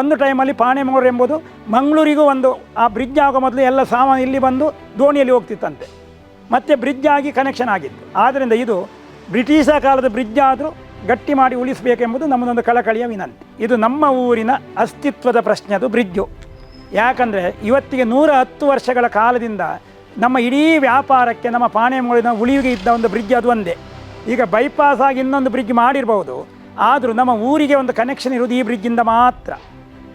ಒಂದು ಟೈಮಲ್ಲಿ ಪಾಣೆಮೂರು ಎಂಬುದು ಮಂಗಳೂರಿಗೂ ಒಂದು, ಆ ಬ್ರಿಡ್ಜ್ ಆಗೋ ಮೊದಲು ಎಲ್ಲ ಸಾಮಾನು ಇಲ್ಲಿ ಬಂದು ದೋಣಿಯಲ್ಲಿ ಹೋಗ್ತಿತ್ತಂತೆ. ಮತ್ತೆ ಬ್ರಿಡ್ಜ್ ಆಗಿ ಕನೆಕ್ಷನ್ ಆಗಿತ್ತು. ಆದ್ದರಿಂದ ಇದು ಬ್ರಿಟಿಷ ಕಾಲದ ಬ್ರಿಡ್ಜ್ ಆದರೂ ಗಟ್ಟಿ ಮಾಡಿ ಉಳಿಸಬೇಕೆಂಬುದು ನಮ್ಮದೊಂದು ಕಳಕಳಿಯ ವಿನಂತಿ. ಇದು ನಮ್ಮ ಊರಿನ ಅಸ್ತಿತ್ವದ ಪ್ರಶ್ನೆ, ಅದು ಬ್ರಿಡ್ಜು. ಯಾಕಂದರೆ ಇವತ್ತಿಗೆ ನೂರ ಹತ್ತು ವರ್ಷಗಳ ಕಾಲದಿಂದ ನಮ್ಮ ಇಡೀ ವ್ಯಾಪಾರಕ್ಕೆ, ನಮ್ಮ ಪಾಣೆಮೂಳಿನ ಉಳಿವಿಗೆ ಇದ್ದ ಒಂದು ಬ್ರಿಡ್ಜ್ ಅದು ಒಂದೇ. ಈಗ ಬೈಪಾಸ್ ಆಗಿ ಇನ್ನೊಂದು ಬ್ರಿಡ್ಜ್ ಮಾಡಿರ್ಬೋದು. ಆದರೂ ನಮ್ಮ ಊರಿಗೆ ಒಂದು ಕನೆಕ್ಷನ್ ಇರೋದು ಈ ಬ್ರಿಡ್ಜಿಂದ ಮಾತ್ರ.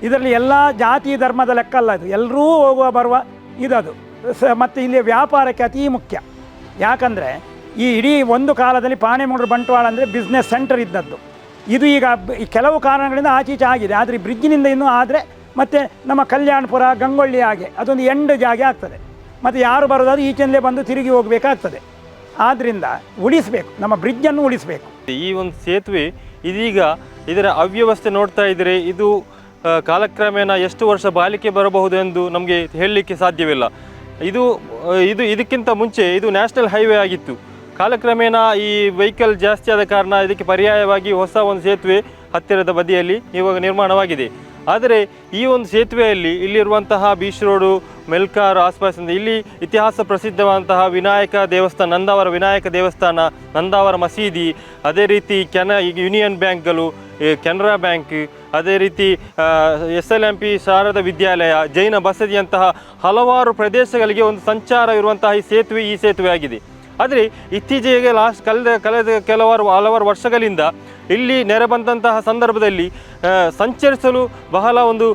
ಇದರಲ್ಲಿ ಎಲ್ಲ ಜಾತಿ ಧರ್ಮದ ಲೆಕ್ಕ ಅಲ್ಲ ಇದು. ಎಲ್ಲರೂ ಹೋಗುವ ಬರುವ ಇದದು. ಸ, ಮತ್ತು ಇಲ್ಲಿ ವ್ಯಾಪಾರಕ್ಕೆ ಅತೀ ಮುಖ್ಯ. ಯಾಕಂದರೆ ಈ ಇಡೀ ಒಂದು ಕಾಲದಲ್ಲಿ ಪಾಣೆಮೂಡ್ರು ಬಂಟ್ವಾಳ ಅಂದರೆ ಬಿಸ್ನೆಸ್ ಸೆಂಟರ್ ಇದ್ದದ್ದು. ಇದು ಈಗ ಕೆಲವು ಕಾರಣಗಳಿಂದ ಆಚೀಚೆ ಆಗಿದೆ. ಆದರೆ ಬ್ರಿಡ್ಜಿನಿಂದ ಇನ್ನೂ ಆದರೆ ಮತ್ತು ನಮ್ಮ ಕಲ್ಯಾಣಪುರ, ಗಂಗೊಳ್ಳಿ ಹಾಗೆ ಅದೊಂದು ಎಂಡ್ ಜಾಗೆ ಆಗ್ತದೆ. ಮತ್ತು ಯಾರು ಬರೋದಾದ್ರೂ ಈಚೆಂದಲೇ ಬಂದು ತಿರುಗಿ ಹೋಗಬೇಕಾಗ್ತದೆ. ಆದ್ದರಿಂದ ಉಳಿಸಬೇಕು. ನಮ್ಮ ಬ್ರಿಡ್ಜನ್ನು ಉಳಿಸಬೇಕು. ಈ ಒಂದು ಸೇತುವೆ ಇದೀಗ ಇದರ ಅವ್ಯವಸ್ಥೆ ನೋಡ್ತಾ ಇದ್ದರೆ ಇದು ಕಾಲಕ್ರಮೇಣ ಎಷ್ಟು ವರ್ಷ ಬಾಳಿಕೆ ಬರಬಹುದು ಎಂದು ನಮಗೆ ಹೇಳಲಿಕ್ಕೆ ಸಾಧ್ಯವಿಲ್ಲ. ಇದು ಇದು ಇದಕ್ಕಿಂತ ಮುಂಚೆ ಇದು ನ್ಯಾಷನಲ್ ಹೈವೇ ಆಗಿತ್ತು. ಕಾಲಕ್ರಮೇಣ ಈ ವೆಹಿಕಲ್ ಜಾಸ್ತಿ ಆದ ಕಾರಣ ಇದಕ್ಕೆ ಪರ್ಯಾಯವಾಗಿ ಹೊಸ ಒಂದು ಸೇತುವೆ ಹತ್ತಿರದ ಬದಿಯಲ್ಲಿ ಇವಾಗ ನಿರ್ಮಾಣವಾಗಿದೆ. ಆದರೆ ಈ ಒಂದು ಸೇತುವೆಯಲ್ಲಿ ಇಲ್ಲಿರುವಂತಹ ಬೀಚ್ ರೋಡು, ಮೆಲ್ಕಾರ್ ಆಸ್ಪಾಸಿಂದ ಇಲ್ಲಿ ಇತಿಹಾಸ ಪ್ರಸಿದ್ಧವಾದಂತಹ ವಿನಾಯಕ ದೇವಸ್ಥಾನ, ನಂದಾವರ ವಿನಾಯಕ ದೇವಸ್ಥಾನ, ನಂದಾವರ ಮಸೀದಿ, ಅದೇ ರೀತಿ ಕೆನ ಯೂನಿಯನ್ ಬ್ಯಾಂಕ್ಗಳು ಕೆನರಾ ಬ್ಯಾಂಕ್, ಅದೇ ರೀತಿ S L M P Sharada Vidyalaya, Jaina ಬಸದಿಯಂತಹ ಹಲವಾರು ಪ್ರದೇಶಗಳಿಗೆ ಒಂದು ಸಂಚಾರ ಇರುವಂತಹ ಈ ಸೇತುವೆ ಈ ಸೇತುವೆ ಆಗಿದೆ ಆದರೆ ಇತ್ತೀಚೆಗೆ ಲಾಸ್ಟ್ ಕಳೆದ ಕಳೆದ ಕೆಲವಾರು, ಹಲವಾರು ವರ್ಷಗಳಿಂದ ಇಲ್ಲಿ ನೆರೆ ಬಂದಂತಹ ಸಂದರ್ಭದಲ್ಲಿ ಸಂಚರಿಸಲು ಬಹಳ ಒಂದು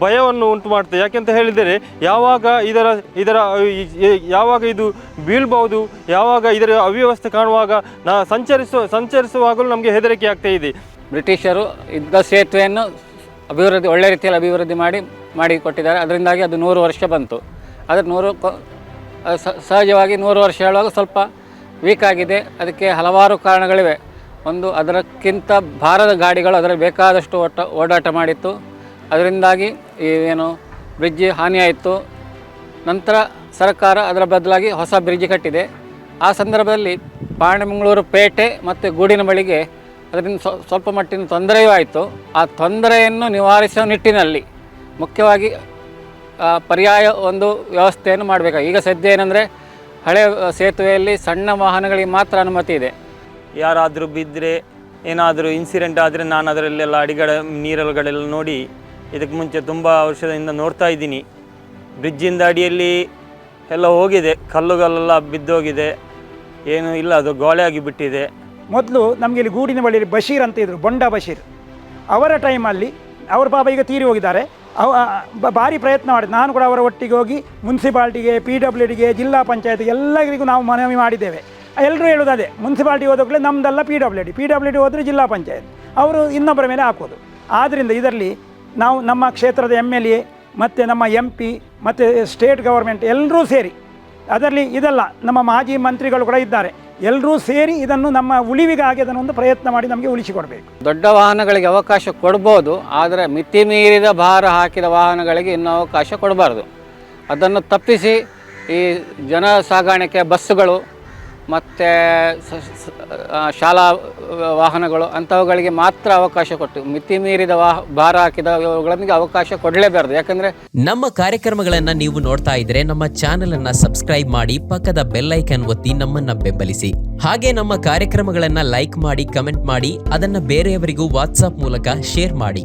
ಭಯವನ್ನು ಉಂಟು ಮಾಡ್ತದೆ ಯಾಕೆಂತ ಹೇಳಿದರೆ, ಯಾವಾಗ ಇದರ ಇದರ ಯಾವಾಗ ಇದು ಬೀಳ್ಬಹುದು, ಯಾವಾಗ ಇದರ ಅವ್ಯವಸ್ಥೆ ಕಾಣುವಾಗ ನಾ ಸಂಚರಿಸುವ ಸಂಚರಿಸುವಾಗಲೂ ನಮಗೆ ಹೆದರಿಕೆ ಆಗ್ತಾ ಇದೆ. ಬ್ರಿಟಿಷರು ಇದ್ದ ಸೇತುವೆಯನ್ನು ಅಭಿವೃದ್ಧಿ, ಒಳ್ಳೆ ರೀತಿಯಲ್ಲಿ ಅಭಿವೃದ್ಧಿ ಮಾಡಿ ಮಾಡಿಕೊಟ್ಟಿದ್ದಾರೆ ಅದರಿಂದಾಗಿ ಅದು ನೂರು ವರ್ಷ ಬಂತು. ಆದರೆ ನೂರು ಸಹಜವಾಗಿ ನೂರು ವರ್ಷ ಹೇಳುವಾಗ ಸ್ವಲ್ಪ ವೀಕ್ ಆಗಿದೆ. ಅದಕ್ಕೆ ಹಲವಾರು ಕಾರಣಗಳಿವೆ. ಒಂದು ಅದರಕ್ಕಿಂತ ಭಾರದ ಗಾಡಿಗಳು ಅದರಲ್ಲಿ ಬೇಕಾದಷ್ಟು ಓಟ ಓಡಾಟ ಮಾಡಿತ್ತು. ಅದರಿಂದಾಗಿ ಏನು ಬ್ರಿಡ್ಜ್ ಹಾನಿಯಾಯಿತು. ನಂತರ ಸರ್ಕಾರ ಅದರ ಬದಲಾಗಿ ಹೊಸ ಬ್ರಿಡ್ಜ್ ಕಟ್ಟಿದೆ. ಆ ಸಂದರ್ಭದಲ್ಲಿ ಪಾಣೆಮಂಗಳೂರು ಪೇಟೆ ಮತ್ತು ಗೂಡಿನ ಬಳಿಗೆ ಅದರಿಂದ ಸ್ವ- ಸ್ವಲ್ಪ ಮಟ್ಟಿನ ತೊಂದರೆಯೂ ಆಯಿತು. ಆ ತೊಂದರೆಯನ್ನು ನಿವಾರಿಸುವ ನಿಟ್ಟಿನಲ್ಲಿ ಮುಖ್ಯವಾಗಿ ಪರ್ಯಾಯ ಒಂದು ವ್ಯವಸ್ಥೆಯನ್ನು ಮಾಡಬೇಕಾಗಿ ಈಗ ಸದ್ಯ ಏನಂದರೆ ಹಳೆ ಸೇತುವೆಯಲ್ಲಿ ಸಣ್ಣ ವಾಹನಗಳಿಗೆ ಮಾತ್ರ ಅನುಮತಿ ಇದೆ. ಯಾರಾದರೂ ಬಿದ್ದರೆ ಏನಾದರೂ ಇನ್ಸಿಡೆಂಟ್ ಆದರೆ ನಾನು ಅದರಲ್ಲೆಲ್ಲ ಅಡಿಗಡ ನೀರಲ್ಗಳೆಲ್ಲ ನೋಡಿ ಇದಕ್ಕೆ ಮುಂಚೆ ತುಂಬ ವರ್ಷದಿಂದ ನೋಡ್ತಾ ಇದ್ದೀನಿ. ಬ್ರಿಡ್ಜಿಂದ ಅಡಿಯಲ್ಲಿ ಎಲ್ಲ ಹೋಗಿದೆ, ಕಲ್ಲುಗಳೆಲ್ಲ ಬಿದ್ದೋಗಿದೆ. ಏನು ಇಲ್ಲ, ಅದು ಗೋಳೆ ಆಗಿ ಬಿಟ್ಟಿದೆ. ಮೊದಲು ನಮಗೆ ಇಲ್ಲಿ ಗೂಡಿನ ಬಳಿ ಬಶೀರ್ ಅಂತ ಇದ್ರು, ಬೊಂಡ ಬಶೀರ್. ಅವರ ಟೈಮಲ್ಲಿ ಅವ್ರ ಪಾಪ ಈಗ ತೀರಿ ಹೋಗಿದ್ದಾರೆ. ಅವ ಭಾರಿ ಪ್ರಯತ್ನ ಮಾಡಿದೆ. ನಾನು ಕೂಡ ಅವರ ಒಟ್ಟಿಗೆ ಹೋಗಿ ಮುನ್ಸಿಪಾಲ್ಟಿಗೆ ಪಿ ಡಬ್ಲ್ಯೂ ಡಿಗೆ, ಜಿಲ್ಲಾ ಪಂಚಾಯತ್ಗೆ ಎಲ್ಲರಿಗೂ ನಾವು ಮನವಿ ಮಾಡಿದ್ದೇವೆ. ಎಲ್ಲರೂ ಹೇಳೋದು ಅದೇ, ಮುನ್ಸಿಪಾಲ್ಟಿ ಹೋದಾಗಲೇ ನಮ್ಮದೆಲ್ಲ P W D P W D ಹೋದರೆ ಜಿಲ್ಲಾ ಪಂಚಾಯತ್. ಅವರು ಇನ್ನೊಬ್ಬರ ಮೇಲೆ ಹಾಕೋದು. ಆದ್ದರಿಂದ ಇದರಲ್ಲಿ ನಾವು ನಮ್ಮ ಕ್ಷೇತ್ರದ ಎಂ ಎಲ್ ಎ ಮತ್ತು ನಮ್ಮ ಎಂ ಪಿ ಮತ್ತು ಸ್ಟೇಟ್ ಗೌರ್ಮೆಂಟ್ ಎಲ್ಲರೂ ಸೇರಿ, ಅದರಲ್ಲಿ ಇದಲ್ಲ, ನಮ್ಮ ಮಾಜಿ ಮಂತ್ರಿಗಳು ಕೂಡ ಇದ್ದಾರೆ. ಎಲ್ಲರೂ ಸೇರಿ ಇದನ್ನು ನಮ್ಮ ಉಳಿವಿಗಾಗಿ ಅದನ್ನು ಒಂದು ಪ್ರಯತ್ನ ಮಾಡಿ ನಮಗೆ ಉಳಿಸಿಕೊಡಬೇಕು. ದೊಡ್ಡ ವಾಹನಗಳಿಗೆ ಅವಕಾಶ ಕೊಡ್ಬೋದು, ಆದರೆ ಮಿತಿ ಮೀರಿದ ಭಾರ ಹಾಕಿದ ವಾಹನಗಳಿಗೆ ಇನ್ನೂ ಅವಕಾಶ ಕೊಡಬಾರ್ದು. ಅದನ್ನು ತಪ್ಪಿಸಿ ಈ ಜನ ಸಾಗಾಣಿಕೆ ಬಸ್ಸುಗಳು ಮತ್ತು ಶಾಲಾ ವಾಹನಗಳು ಅಂಥವುಗಳಿಗೆ ಮಾತ್ರ ಅವಕಾಶ ಕೊಟ್ಟು ಮಿತಿ ಮೀರಿದ ವಾಹ ಭಾರ ಹಾಕಿದ ಇವುಗಳಿಗೆ ಅವಕಾಶ ಕೊಡಲೇಬಾರ್ದು. ಯಾಕಂದರೆ ನಮ್ಮ ಕಾರ್ಯಕ್ರಮಗಳನ್ನು ನೀವು ನೋಡ್ತಾ ಇದ್ರೆ ನಮ್ಮ ಚಾನೆಲ್ ಅನ್ನ ಸಬ್ಸ್ಕ್ರೈಬ್ ಮಾಡಿ ಪಕ್ಕದ ಬೆಲ್ ಐಕನ್ ಒತ್ತಿ ನಮ್ಮನ್ನು ಬೆಂಬಲಿಸಿ. ಹಾಗೆ ನಮ್ಮ ಕಾರ್ಯಕ್ರಮಗಳನ್ನು ಲೈಕ್ ಮಾಡಿ, ಕಮೆಂಟ್ ಮಾಡಿ, ಅದನ್ನು ಬೇರೆಯವರಿಗೂ ವಾಟ್ಸಾಪ್ ಮೂಲಕ ಶೇರ್ ಮಾಡಿ.